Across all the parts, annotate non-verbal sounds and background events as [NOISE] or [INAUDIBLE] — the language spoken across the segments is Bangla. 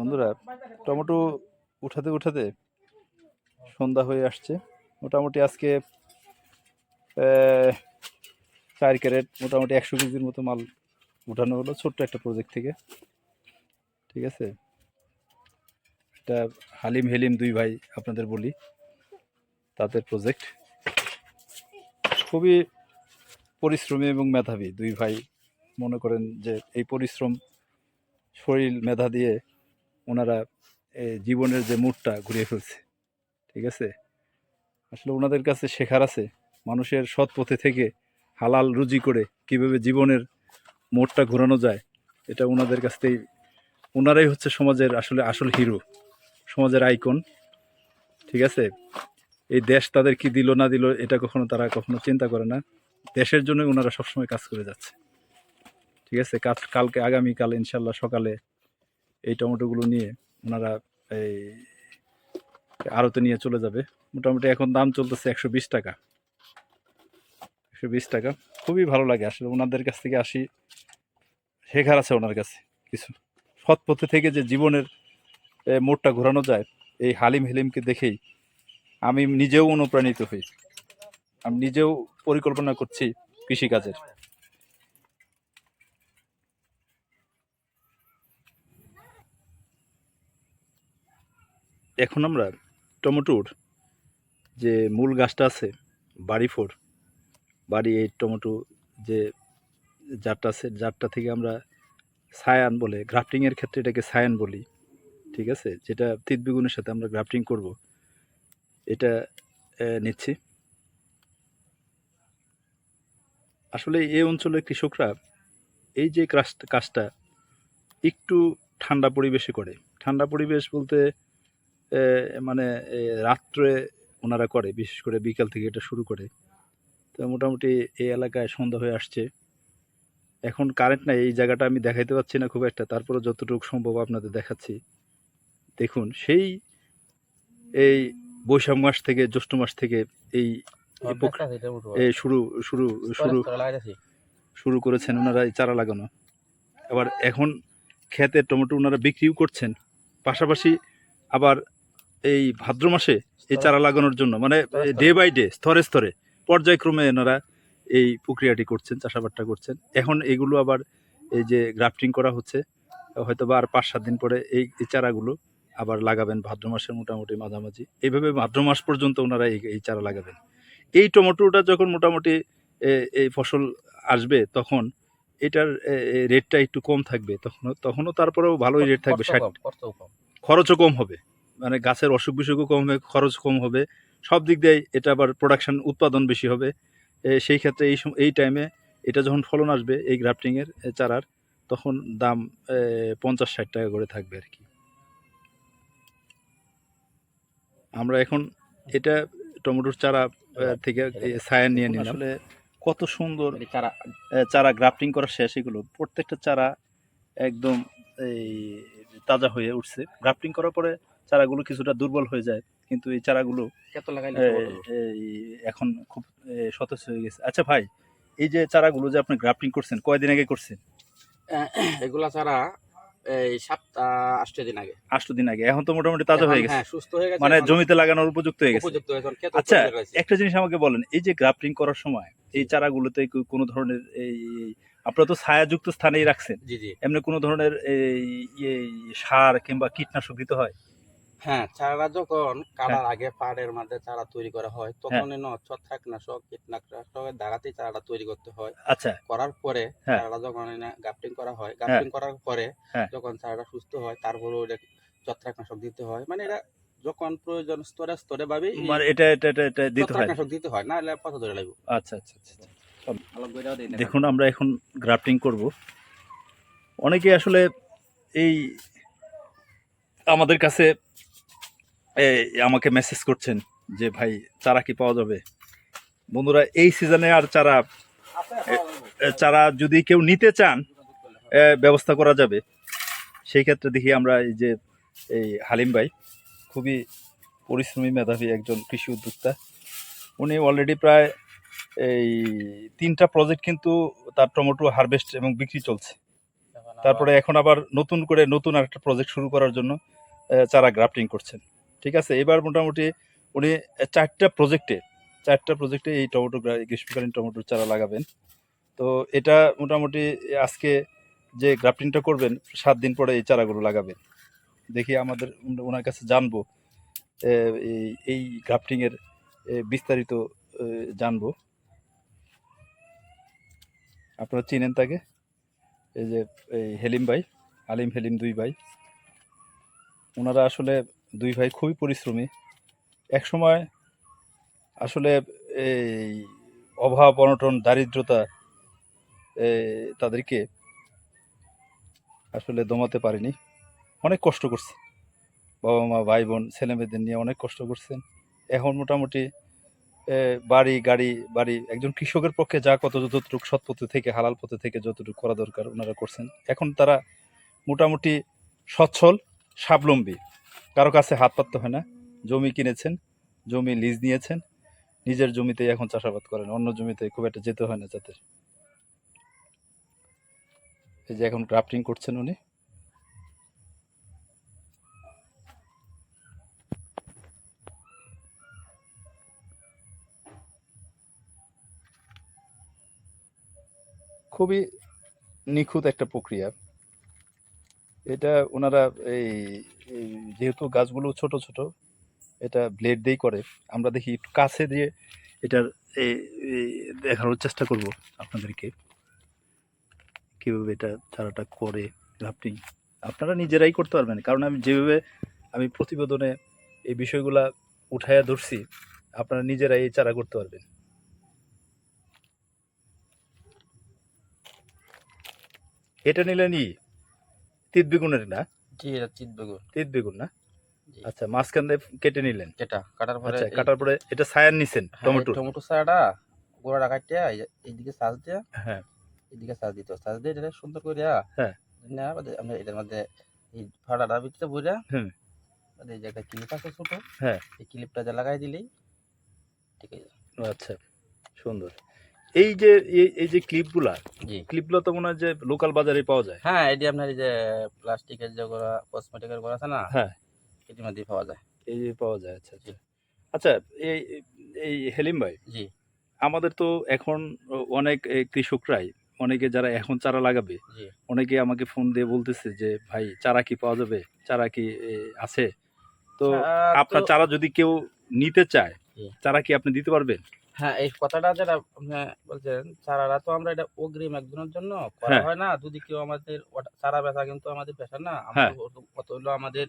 বন্ধুরা, টমেটো উঠাতে উঠাতে সন্ধ্যা হয়ে আসছে। মোটামুটি আজকে চার ক্যারেট, মোটামুটি একশো কেজির মতো মাল উঠানো হলো ছোট্ট একটা প্রজেক্ট থেকে। ঠিক আছে? এটা হালিম হেলিম দুই ভাই আপনাদের বলি, তাদের প্রজেক্ট খুবই পরিশ্রমী এবং মেধাবী দুই ভাই। মনে করেন যে এই পরিশ্রম, শরীর মেধা দিয়ে ওনারা জীবনের যে মুডটা ঘুরিয়ে ফেলছে। ঠিক আছে? আসলে ওনাদের কাছে শেখার আছে, মানুষের সৎ পথে থেকে হালাল রুজি করে কীভাবে জীবনের মোড়টা ঘোরানো যায়, এটা ওনাদের কাছ থেকেই। ওনারাই হচ্ছে সমাজের আসলে আসল হিরো সমাজের আইকন ঠিক আছে? এই দেশ তাদের কি দিল, না দিল, এটা কখনো তারা কখনো চিন্তা করে না। দেশের জন্য ওনারা সবসময় কাজ করে যাচ্ছে। ঠিক আছে? কালকে, আগামীকাল, ইনশাল্লাহ সকালে এই টমেটোগুলো নিয়ে ওনারা এই আড়তে নিয়ে চলে যাবে। মোটামুটি এখন দাম চলতেছে একশো বিশ টাকা। একশো বিশ টাকা। খুবই ভালো লাগে আসলে ওনাদের কাছ থেকে আসি, শেখার আছে ওনার কাছে কিছু। সৎ পথে থেকে যে জীবনের মোড়টা ঘোরানো যায়, এই হালিম হেলিমকে দেখেই আমি নিজেও অনুপ্রাণিত হই। আমি নিজেও পরিকল্পনা করছি কৃষিকাজের। এখন আমরা টমেটোর যে মূল গাছটা আছে, বাড়ি ফোর, বাড়ি এই টমেটো যে জারটা আছে জারটা থেকে আমরা সায়ান বলে গ্রাফটিংয়ের ক্ষেত্রে এটাকে সায়ান বলি, ঠিক আছে? যেটা তিত বেগুনের সাথে আমরা গ্রাফটিং করব। এটা নিচ্ছি। আসলে এই অঞ্চলের কৃষকরা এই যে কাজটা একটু ঠান্ডা পরিবেশে করে। ঠান্ডা পরিবেশ বলতে মানে রাত্রে ওনারা করে বিশেষ করে বিকাল থেকে এটা শুরু করে। তো মোটামুটি এই এলাকায় সন্ধ্যা হয়ে আসছে। এখন কারেন্ট নাই এই জায়গাটা আমি দেখাইতে পাচ্ছি না খুব একটা। তারপরে যতটুকু সম্ভব আপনাদের দেখাচ্ছি। দেখুন সেই এই বৈশাখ মাস থেকে জ্যৈষ্ঠ মাস থেকে এই এই এই শুরু শুরু শুরু শুরু করেছেন ওনারা এই চারা লাগানো। আবার এখন খেতে টমেটো ওনারা বিক্রিও করছেন। পাশাপাশি আবার এই ভাদ্র মাসে এই চারা লাগানোর জন্য মানে ডে বাই ডে স্তরে স্তরে পর্যায়ক্রমে এনারা এই প্রক্রিয়াটি করছেন চাষাবাদটা করছেন। এখন এগুলো আবার এই যে গ্রাফটিং করা হচ্ছে হয়তো বা আর পাঁচ সাত দিন পরে এই এই চারাগুলো আবার লাগাবেন ভাদ্র মাসের মোটামুটি মাঝামাঝি। এইভাবে ভাদ্র মাস পর্যন্ত ওনারা এই এই চারা লাগাবেন। এই টমেটোটা যখন মোটামুটি এই ফসল আসবে তখন এটার রেটটা একটু কম থাকবে তখন তখনও তারপরেও ভালোই রেট থাকবে খরচও কম হবে। মানে গাছের অসুখ বিসুখও কম হবে খরচ কম হবে। সব দিক দিয়ে এটা আবার প্রোডাকশন উৎপাদন বেশি হবে। সেই ক্ষেত্রে এই এই টাইমে এটা যখন ফলন আসবে এই গ্রাফটিংয়ের চারার তখন দাম পঞ্চাশ ষাট টাকা করে থাকবে আর কি। আমরা এখন এটা টমেটোর চারা থেকে সায়ান নিয়ে নিলাম। আসলে কত সুন্দর চারা চারা গ্রাফটিং করা শেষ এগুলো। প্রত্যেকটা চারা একদম এই তাজা হয়ে উঠছে। গ্রাফটিং করার পরে চারাগুলো কিছুটা দুর্বল হয়ে যায় কিন্তু এই চারাগুলো এখন খুব সতেজ হয়ে গেছে। আচ্ছা ভাই এই যে চারাগুলো যে আপনি গ্রাফটিং করছেন কয়দিন আগে করছেন? [COUGHS] এগুলা চারা এই সাতটা আষ্ট দিন আগে। আষ্ট দিন আগে। এখন তো মোটামুটি তাজা হয়ে গেছে। হ্যাঁ সুস্থ হয়ে গেছে। মানে জমিতে লাগানোর উপযুক্ত হয়ে গেছে। উপযুক্ত হয়েছে আচ্ছা, একটা জিনিস আমাকে বলেন এই যে গ্রাফটিং করার সময় এই চারাগুলোতে কোনো ধরনের এই আপনারা তো ছায়াযুক্ত স্থানেই রাখছেন। জি জি। এমনি কোনো ধরনের এই সার কিংবা কীটনাশক দিতে হয়? হ্যাঁ চারা যখন হ্যাঁ। কাটার আগে পাড়ের মধ্যে চারা তৈরি করা হয় তখন ন ছত্রাকনাশক কীটনাশকের দ্বারাতেই চারাটা তৈরি করতে হয়। আচ্ছা। করার পরে হ্যাঁ। চারাটা যখন গাফটিং করা হয় গাফটিং করার পরে হ্যাঁ। যখন চারাটা সুস্থ হয় তারপরে ওটা ছত্রাকনাশক দিতে হয়। মানে এটা যখন প্রয়োজন স্তরে স্তরে ভাবে মানে এটা এটা এটা এটা দিতে হয়। ছত্রাকনাশক দিতে হয় না হলে পথা ধরে লাগবে। আচ্ছা আচ্ছা আচ্ছা আচ্ছা। দেখুন আমরা এখন গ্রাফটিং করব। অনেকে আসলে এই আমাদের কাছে আমাকে মেসেজ করছেন যে, ভাই, চারা কি পাওয়া যাবে? বন্ধুরা, এই সিজনে আর চারা চারা যদি কেউ নিতে চান ব্যবস্থা করা যাবে। সেই ক্ষেত্রে দেখি আমরা এই যে, এই হালিম ভাই, খুবই পরিশ্রমী মেধাবী একজন কৃষি উদ্যোক্তা। উনি অলরেডি প্রায় এই তিনটা প্রজেক্ট কিন্তু তার টমেটো হারভেস্ট এবং বিক্রি চলছে। তারপরে এখন আবার নতুন করে নতুন আরেকটা প্রজেক্ট শুরু করার জন্য চারা গ্রাফটিং করছেন। ঠিক আছে? এবার মোটামুটি উনি চারটা প্রজেক্টে চারটা প্রজেক্টে এই টমেটো গ্রীষ্মকালীন টমেটোর চারা লাগাবেন। তো এটা মোটামুটি আজকে যে গ্রাফটিংটা করবেন, সাত দিন পরে এই চারাগুলো লাগাবেন। দেখি আমাদের ওনার কাছে জানব এই গ্রাফটিংয়ের বিস্তারিত জানব। আপনারা চিনেন তাকে? এই যে, এই হেলিম ভাই, আলিম হেলিম দুই ভাই। ওনারা আসলে দুই ভাই খুবই পরিশ্রমী। এক সময় আসলে এই অভাব, অনটন, দারিদ্রতা তাদেরকে আসলে দমাতে পারেনি। অনেক কষ্ট করছে। বাবা মা, ভাই বোন ছেলে মেয়েদের নিয়ে অনেক কষ্ট করছেন। এখন মোটামুটি বাড়ি, গাড়ি, বাড়ি, একজন কৃষকের পক্ষে যা কত যতটুকু সৎ পথে থেকে, হালাল পথে থেকে যতটুকু করা দরকার ওনারা করছেন। এখন তারা মোটামুটি সচ্ছল, স্বাবলম্বী। কারও কাছে হাত পাততে হয় না। জমি কিনেছেন, জমি লিজ নিয়েছেন, নিজের জমিতেই এখন চাষাবাদ করেন, অন্য জমিতে খুব একটা যেতে হয় না যাদের এই যে এখন গ্রাফটিং করছেন উনি। খুবই নিখুঁত একটা প্রক্রিয়া। এটা ওনারা এই যেহেতু গাছগুলো ছোট ছোট, এটা ব্লেড দিয়েই করে। আমরা দেখি একটু কাছে দিয়ে এটার দেখানোর চেষ্টা করব আপনাদেরকে। কীভাবে এটা চারাটা করে গ্রাফটিং আপনারা নিজেরাই করতে পারবেন। কারণ আমি যেভাবে আমি প্রতিবেদনে এই বিষয়গুলা উঠাইয়া ধরছি, আপনারা নিজেরাই এই চারা করতে পারবেন। এটা নিলেন ই তিত বেগুনের না। জি এটা চিত বেগুন। তিত বেগুন না? আচ্ছা মাঝখান দিয়ে কেটে নিলেন? এটা কাটার পরে আচ্ছা কাটার পরে এটা ছায়ার নিছেন হ্যাঁ, টমেটো? টমেটো কাটিয়া এই যে- এইদিকে সাজ দিয়া হ্যাঁ। এদিকে সাজ দিতে সাজ দিয়ে এটা সুন্দর করে হ্যাঁ। নেওয়ার আমরা এটার মধ্যে এই ফাড়াটা ভিতরে বুঝা হুম। এই যে একটা ক্লিপ আছে ছোট হ্যাঁ। এই ক্লিপটা যা লাগাই দিলেই ঠিক আছে আচ্ছা সুন্দর। এই যে এই- যে ক্লিপগুলা জি। ক্লিপগুলো তো মনে হয় যে লোকাল বাজারে পাওয়া যায়। হ্যাঁ এটি আপনার এই যে প্লাস্টিকের যে করা কসমেটিকের করা আছে না হ্যাঁ। এটির মধ্যে পাওয়া যায়। এই যে পাওয়া যায় আচ্ছা আচ্ছা। আচ্ছা এই এই হেলিম ভাই জি। আমাদের তো এখন অনেক কৃষকরাই অনেকে যারা এখন চারা লাগাবে অনেকে আমাকে ফোন দিয়ে বলতেছে যে ভাই চারা কি পাওয়া যাবে? চারা কি আছে? তো আপনার চারা যদি কেউ নিতে চায় চারা কি আপনি দিতে পারবেন? হ্যাঁ এই কথাটা যেটা আপনি বলছেন চারাটা তো আমরা এটা অগ্রিম একজনের জন্য করা হ্যাঁ। হয় না যদি কেউ আমাদের চারা বেচা কিন্তু আমাদের পেশা না হ্যাঁ। কত হলো আমাদের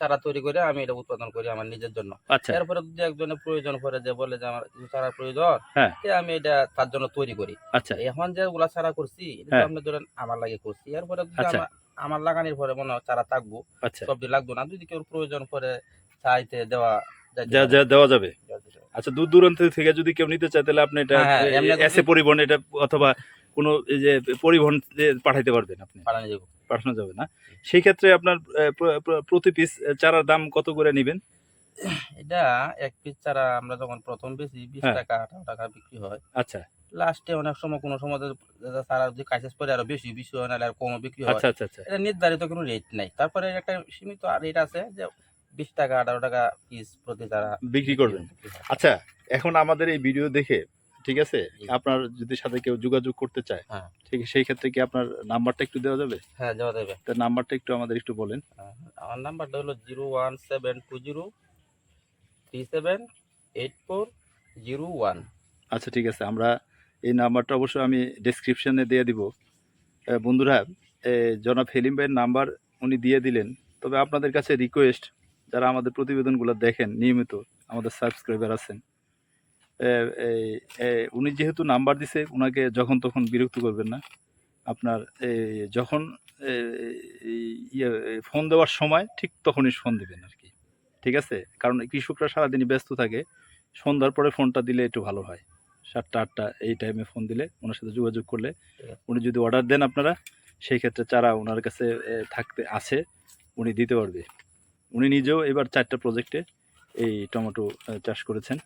চারা তৈরি করে আমি এটা উৎপাদন করি আমার নিজের জন্য আচ্ছা এরপরে যদি একজনের প্রয়োজন পড়ে যে বলে যে আমার চারা প্রয়োজন হ্যাঁ। আমি এটা তার জন্য তৈরি করি আচ্ছা এখন যে গুলা চারা করছি এটা হ্যাঁ। আপনি ধরেন আমার লাগে করছি এরপরে যদি আচ্ছা। আমার লাগানোর পরে মনে হয় চারা থাকব আচ্ছা সবজি লাগতো না যদি কেউ প্রয়োজন পড়ে চাইতে দেওয়া পারে। দেওয়া যাবে পারে। আচ্ছা দূর দূরান্ত থেকে যদি কেউ নিতে চায় তাহলে আপনি এটা হ্যাঁ, এসে পরিবহন এটা অথবা কোনো এই যে পরিবহন পাঠাইতে পারবেন আপনি। পাঠানো যাবে। পাঠানো যাবে না। সেই ক্ষেত্রে আপনার প্রতি পিস চারার দাম কত করে নেবেন? এটা এক পিস চারা আমরা যখন প্রথম বেশি বিশ হ্যাঁ। টাকা আঠারো টাকা বিক্রি হয়। আচ্ছা। লাস্টে অনেক সময় কোনো সময় চারা যদি কাইসেস পরে আরও বেশি বেশি হয় নাহলে আর কম বিক্রি হয়। আচ্ছা আচ্ছা আচ্ছা। এটা নির্ধারিত কোনো রেট নাই। তারপরে একটা সীমিত রেট আছে যে বিশ টাকা আঠারো টাকা পিস প্রতি তারা বিক্রি করবেন। আচ্ছা এখন আমাদের এই ভিডিও দেখে ঠিক আছে? আপনার যদি সাথে কেউ যোগাযোগ করতে চায় হ্যাঁ। ঠিক সেই ক্ষেত্রে কি আপনার নাম্বারটা একটু দেওয়া যাবে? হ্যাঁ যাওয়া যাবে। তার নাম্বারটা একটু আমাদের একটু বলেন। হ্যাঁ, আমার নাম্বারটা হলো zero one seven two zero three seven eight four zero one. আচ্ছা ঠিক আছে আমরা এই নাম্বারটা অবশ্যই আমি ডেসক্রিপশনে দিয়ে দিব। বন্ধুরা জনাব হেলিম ভাইয়ের নাম্বার উনি দিয়ে দিলেন। তবে আপনাদের কাছে রিকোয়েস্ট যারা আমাদের প্রতিবেদনগুলো দেখেন, নিয়মিত আমাদের সাবস্ক্রাইবার আছেন উনি যেহেতু নাম্বার দিছে ওনাকে যখন তখন বিরক্ত করবেন না। আপনার যখন ইয়ে ফোন দেওয়ার সময় ঠিক তখনই ফোন দিবেন আর কি। ঠিক আছে? কারণ কৃষকরা সারাদিনই ব্যস্ত থাকে, সন্ধ্যার পরে ফোনটা দিলে একটু ভালো হয়। সাতটা, আটটা এই টাইমে ফোন দিলে ওনার সাথে যোগাযোগ করলে উনি যদি অর্ডার দেন আপনারা, সেই ক্ষেত্রে চারা ওনার কাছে থাকতে আছে, উনি দিতে পারবে। উনি নিজেও এবার চারটা প্রজেক্টে এই টমেটো চাষ করেছেন।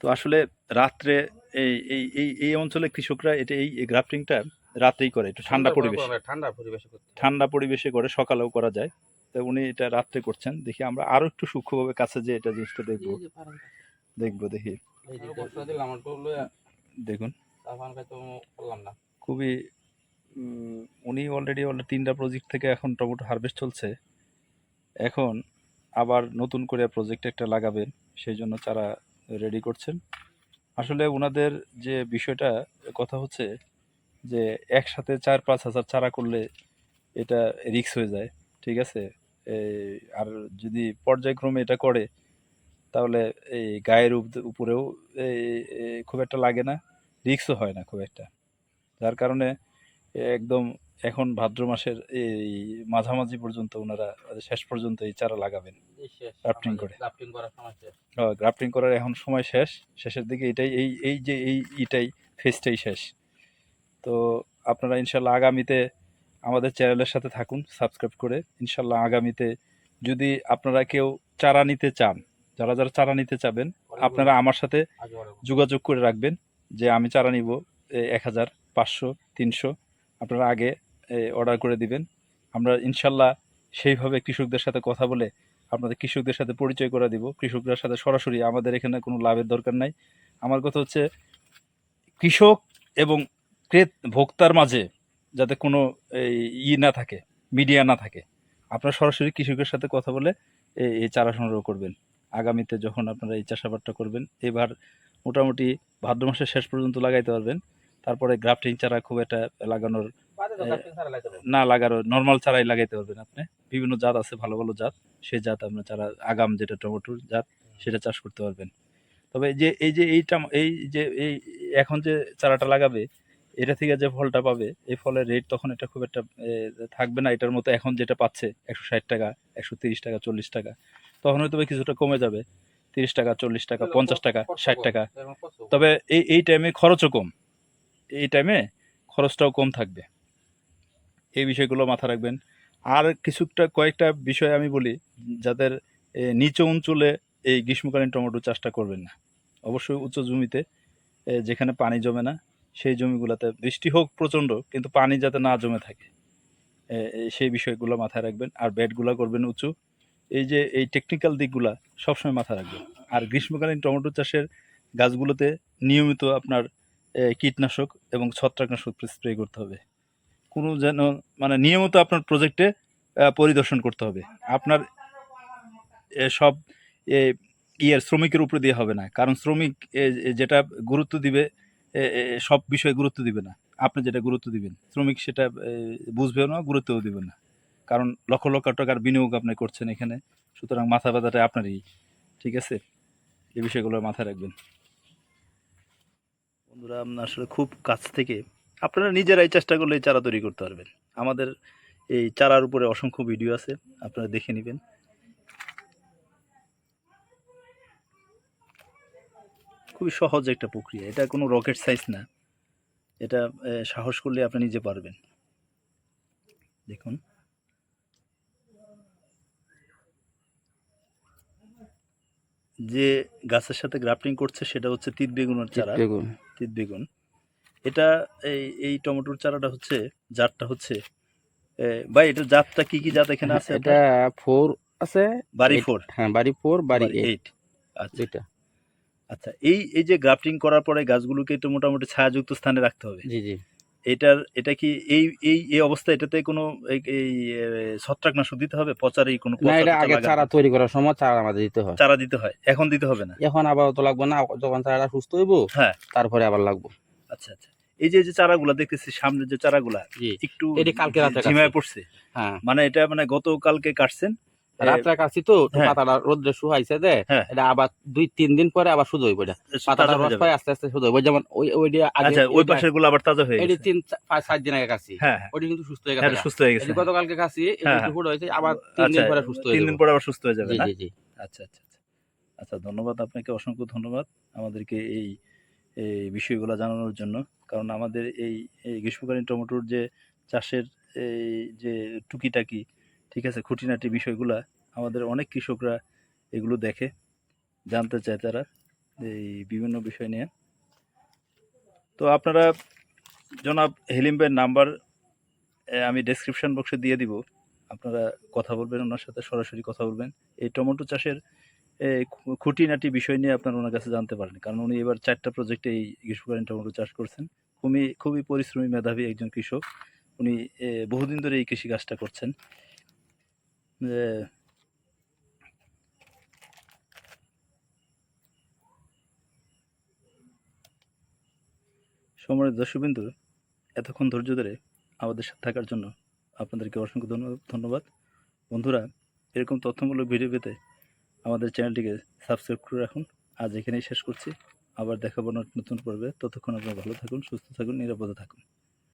তো আসলে রাত্রে এই এই এই অঞ্চলে কৃষকরা এটা এই গ্রাফটিংটা রাতেই করে একটু ঠান্ডা পরিবেশ। ঠান্ডা পরিবেশে ঠান্ডা পরিবেশে করে সকালেও করা যায়। তো উনি এটা রাত্রে করছেন। দেখি আমরা আরও একটু সূক্ষ্মভাবে কাছে যে এটা জিনিসটা দেখব। দেখব দেখি। দেখুন। খুবই উনি অলরেডি অলরেডি তিনটা প্রজেক্ট থেকে এখন টমেটো হারভেস্ট চলছে। এখন আবার নতুন করে প্রজেক্ট একটা লাগাবেন, সেই জন্য চারা রেডি করছেন। আসলে ওনাদের যে বিষয়টা, কথা হচ্ছে যে একসাথে চার পাঁচ হাজার চারা করলে এটা রিক্স হয়ে যায়, ঠিক আছে? আর যদি পর্যায়ক্রমে এটা করে, তাহলে এই গায়ের উপ- উপরেও এই খুব একটা লাগে না রিক্সও হয় না খুব একটা। যার কারণে একদম এখন ভাদ্র মাসের এই মাঝামাঝি পর্যন্ত ওনারা শেষ পর্যন্ত এই চারা লাগাবেন। Grafting করে। গ্রাফটিং করার গ্রাফটিং করার এখন সময় শেষ। শেষের দিকে এটাই এই এই যে এই ইটাই ফেজটাই শেষ। তো আপনারা ইনশাল্লাহ আগামীতে আমাদের চ্যানেলের সাথে থাকুন সাবস্ক্রাইব করে। ইনশাল্লাহ আগামীতে যদি আপনারা কেউ চারা নিতে চান যারা যারা চারা নিতে চাবেন আপনারা আমার সাথে যোগাযোগ করে রাখবেন যে আমি চারা নিব এক হাজার পাঁচশো তিনশো। আপনারা আগে অর্ডার করে দিবেন। আমরা ইনশাল্লাহ সেইভাবে কৃষকদের সাথে কথা বলে আপনাদের কৃষকদের সাথে পরিচয় করে দিব। কৃষকদের সাথে সরাসরি আমাদের এখানে কোনো লাভের দরকার নাই। আমার কথা হচ্ছে, কৃষক এবং ক্রেত ভোক্তার মাঝে যাতে কোনো ই না থাকে মিডিয়া না থাকে, আপনারা সরাসরি কৃষকের সাথে কথা বলে এই চারা সংগ্রহ করবেন। আগামীতে যখন আপনারা এই চাষাবাদটা করবেন, এবার মোটামুটি ভাদ্র মাসের শেষ পর্যন্ত লাগাইতে পারবেন। তারপরে গ্রাফটিং চারা খুব একটা লাগানোর না লাগারও নর্মাল চারাই লাগাইতে পারবেন আপনি। বিভিন্ন জাত আছে ভালো ভালো জাত। সেই জাত আপনার চারা আগাম যেটা টমেটোর জাত সেটা চাষ করতে পারবেন। তবে যে এই যে এইটা এই যে এই এখন যে চারাটা লাগাবে এটা থেকে যে ফলটা পাবে এই ফলের রেট তখন এটা খুব একটা থাকবে না। এটার মতো এখন যেটা পাচ্ছে একশো ষাট টাকা একশো তিরিশ টাকা চল্লিশ টাকা তখন হয়তো কিছুটা কমে যাবে। তিরিশ টাকা চল্লিশ টাকা পঞ্চাশ টাকা ষাট টাকা। তবে এই এই টাইমে খরচও কম। এই টাইমে খরচটাও কম থাকবে। এই বিষয়গুলো মাথা রাখবেন। আর কিছুটা কয়েকটা বিষয় আমি বলি, যাদের নিচু অঞ্চলে এই গ্রীষ্মকালীন টমেটো চাষটা করবেন না। অবশ্যই উচ্চ জমিতে যেখানে পানি জমে না, সেই জমিগুলোতে বৃষ্টি হোক প্রচণ্ড, কিন্তু পানি যাতে না জমে থাকে সেই বিষয়গুলো মাথায় রাখবেন। আর বেডগুলো করবেন উঁচু। এই যে, এই টেকনিক্যাল দিকগুলা সবসময় মাথায় রাখবেন। আর গ্রীষ্মকালীন টমেটো চাষের গাছগুলোতে নিয়মিত আপনার কীটনাশক এবং ছত্রাকনাশক স্প্রে করতে হবে। কোনো যেন মানে নিয়মিত আপনার প্রজেক্টে পরিদর্শন করতে হবে। আপনার সব ইয়ের শ্রমিকের উপরে দিয়ে হবে না। কারণ শ্রমিক যেটা গুরুত্ব দিবে সব বিষয়ে গুরুত্ব দিবে না। আপনি যেটা গুরুত্ব দিবেন, শ্রমিক সেটা বুঝবেও না, গুরুত্বও দিবে না। কারণ লক্ষ লক্ষ টাকার বিনিয়োগ আপনি করছেন এখানে, সুতরাং মাথা ব্যথাটা আপনারই, ঠিক আছে? এই বিষয়গুলো মাথায় রাখবেন। বন্ধুরা আসলে খুব কাছ থেকে আপনারা নিজেরাই চেষ্টা করলে এই চারা তৈরি করতে পারবেন। আমাদের এই চারার উপরে অসংখ্য ভিডিও আছে আপনারা দেখে নেবেন। খুবই সহজ একটা প্রক্রিয়া। এটা কোনো রকেট সাইজ না। এটা সাহস করলে আপনি নিজে পারবেন। দেখুন। যে গাছের সাথে গ্রাফটিং করছে সেটা হচ্ছে তিত বেগুনের চারা। তিত বেগুন। এটা এই এই টমেটোর চারাটা হচ্ছে জাতটা হচ্ছে ভাই এটা জাতটা কি কি জাত এখানে আছে এটা ফোর আছে বাড়ি ফোর? হ্যাঁ বাড়ি ফোর বাড়ি এইট আচ্ছা। যেটা আচ্ছা এই এই যে গ্রাফটিং করার পরে গাছগুলোকে একটু মোটামুটি ছায়াযুক্ত স্থানে রাখতে হবে। জি জি। এটার এটা কি এই এই এই অবস্থা এটাতে কোনো এই ছত্রাকনাশক দিতে হবে? পচার এই কোনো না এটা আগে চারা তৈরি করার সময় চারা আমাদের দিতে হয়। চারা দিতে হয়। এখন দিতে হবে না? এখন আবার তো লাগবে না যখন চারাটা সুস্থ হইব হ্যাঁ। তারপরে আবার লাগবে। আচ্ছা আচ্ছা। এই যে যে চারাগুলা দেখতেছি সামনে যে চারাগুলা একটু এটি কালকে রাতে ঝিমায় পড়ছে। হ্যাঁ। মানে এটা মানে গতকালকে কাটছেন। রাত্রে তো হ্যাঁ। পাতাটা রোদ্রে শুকাইছে দে হ্যাঁ। এটা আবার দুই তিন দিন পরে আবার শুধু হইব এটা। পাতাটা রস যাবে। আস্তে আস্তে শুধু হইব। যেমন ওই ওই আচ্ছা ওই পাশেরগুলো আবার তাজা হয়ে গেছে। তিন পাঁচ সাত দিন আগে হ্যাঁ হ্যাঁ। কিন্তু সুস্থ হয়ে গেছে। সুস্থ হয়ে গেছে। গতকালকে একটু হয়েছে আবার তিন দিন আচ্ছা, পরে সুস্থ হয়ে তিন দিন পরে আবার সুস্থ হয়ে যাবে জি জি জি। আচ্ছা আচ্ছা আচ্ছা। আচ্ছা ধন্যবাদ আপনাকে অসংখ্য ধন্যবাদ। আমাদেরকে এই এই বিষয়গুলো জানানোর জন্য। কারণ আমাদের এই গ্রীষ্মকালীন টমেটোর যে চাষের এই যে টুকিটাকি, ঠিক আছে, খুঁটিনাটি বিষয়গুলা, আমাদের অনেক কৃষকরা এগুলো দেখে, জানতে চায় তারা এই বিভিন্ন বিষয় নিয়ে। তো আপনারা জনাব হেলিম ভাইয়ের নাম্বার আমি ডেসক্রিপশন বক্সে দিয়ে দিব। আপনারা কথা বলবেন, ওনার সাথে সরাসরি কথা বলবেন। এই টমেটো চাষের খুঁটিনাটি বিষয় নিয়ে আপনারা ওনার কাছে জানতে পারেন কারণ উনি এবার চারটা প্রজেক্টে এই গ্রীষ্মকালীন টমেটো চাষ করছেন। খুবই খুবই পরিশ্রমী মেধাবী একজন কৃষক। উনি বহুদিন ধরে এই কৃষি কাজটা করছেন। সমরের দর্শকবিন্দু, এতক্ষণ ধৈর্য ধরে আমাদের সাথে থাকার জন্য আপনাদেরকে অসংখ্য ধন্যবাদ। বন্ধুরা, এরকম তথ্যমূলক ভিডিও পেতে আমাদের চ্যানেলটিকে সাবস্ক্রাইব করে রাখুন। আজ এখানেই শেষ করছি। আবার দেখাবো নতুন পর্বে। ততক্ষণ আপনারা ভালো থাকুন, সুস্থ থাকুন, নিরাপদে থাকুন।